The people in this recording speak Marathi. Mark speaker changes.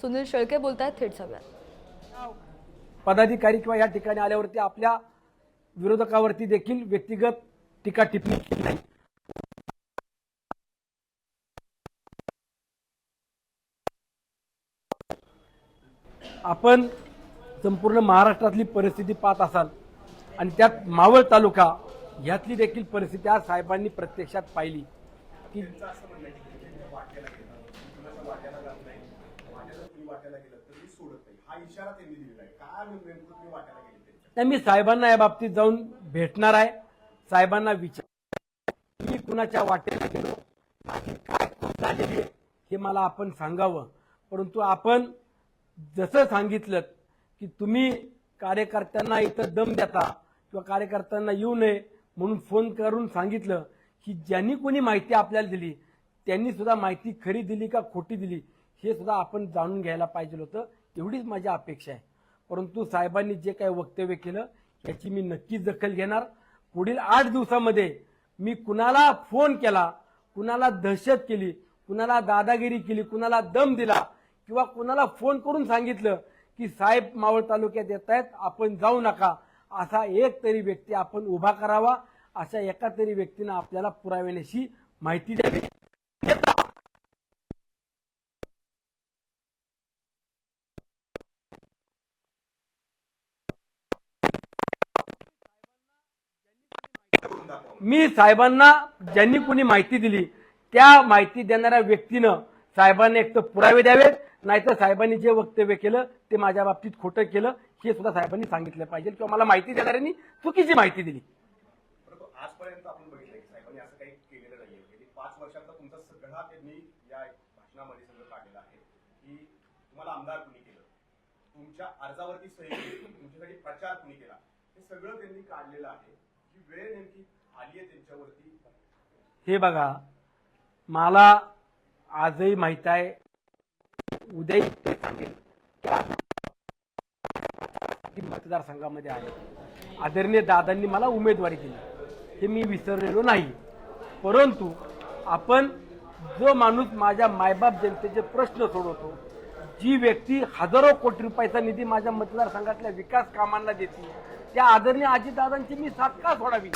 Speaker 1: सुनील शेळके बोलत आहेत थेट जाऊयात
Speaker 2: पदाधिकारी किंवा या ठिकाणी आल्यावरती आपल्या विरोधकावरती देखील व्यक्तिगत टीका टिप्पणी केली नाही. आपण संपूर्ण महाराष्ट्रातली परिस्थिती पाहत असाल आणि त्यात मावळ तालुका यातली देखील परिस्थिती आज साहेबांनी प्रत्यक्षात पाहिली. की नाही. मी साहेबांना या बाबतीत जाऊन भेटणार आहे. साहेबांना विचार मी कुणाच्या वाटेला गेलो काय झालेली आहे हे मला आपण सांगावं. परंतु आपण जसं सांगितलं की तुम्ही कार्यकर्त्यांना इथं दम देता किंवा कार्यकर्त्यांना येऊ नये म्हणून फोन करून सांगितलं की ज्यांनी कोणी माहिती आपल्याला दिली त्यांनी सुद्धा माहिती खरी दिली का खोटी दिली हे सुद्धा आपण जाणून घ्यायला पाहिजे होतं. एवढीच माझी अपेक्षा आहे. परंतु साहेबांनी जे काही वक्तव्य केलं याची मी नक्कीच दखल घेणार. पुढील आठ दिवसामध्ये मी कुणाला फोन केला कुणाला दहशत केली कुणाला दादागिरी केली कुणाला दम दिला किंवा कुणाला फोन करून सांगितलं की साहेब मावळ तालुक्यात येत आहेत आपण जाऊ नका. असा एक तरी व्यक्ती आपण उभा करावा अशा एका तरी व्यक्तीनं आपल्याला पुराव्यानेशी माहिती द्यावी. मी साहेबांना ज्यांनी कुणी माहिती दिली त्या माहिती देणाऱ्या व्यक्तीनं साहेबांनी एक तर पुरावे द्यावेत नाहीतर साहेबांनी जे वक्तव्य केलं ते माझ्या बाबतीत खोटं केलं हे सुद्धा साहेबांनी सांगितलं पाहिजे किंवा मला माहिती देणाऱ्यांनी चुकीची माहिती दिली.
Speaker 3: आजपर्यंत आपण बघितलं की साहेबांनी असं काही केलेलं नाहीये. गेली पाच तुमचा सगळा त्यांनी या भाषणामध्ये सगळं काढलेलं आहे की तुम्हाला आमदार कुणी केलं? तुमच्या अर्जावरती सही केली तुमच्यासाठी प्रचार कुणी केला? हे सगळं त्यांनी काढलेलं आहे. की वेळ नेमकी
Speaker 2: हे बघा मला आजही माहीत आहे उद्याही ते सांगेल मतदारसंघामध्ये आहे. आदरणीय दादांनी मला उमेदवारी दिली. हे मी विसरलेलो नाही. परंतु आपण जो माणूस माझ्या मायबाप जनतेचे प्रश्न सोडवतो जी व्यक्ती हजारो कोटी रुपयाचा निधी माझ्या मतदारसंघातल्या विकास कामांना देते. त्या आदरणीय आजीदादांची मी साथ का सोडावी?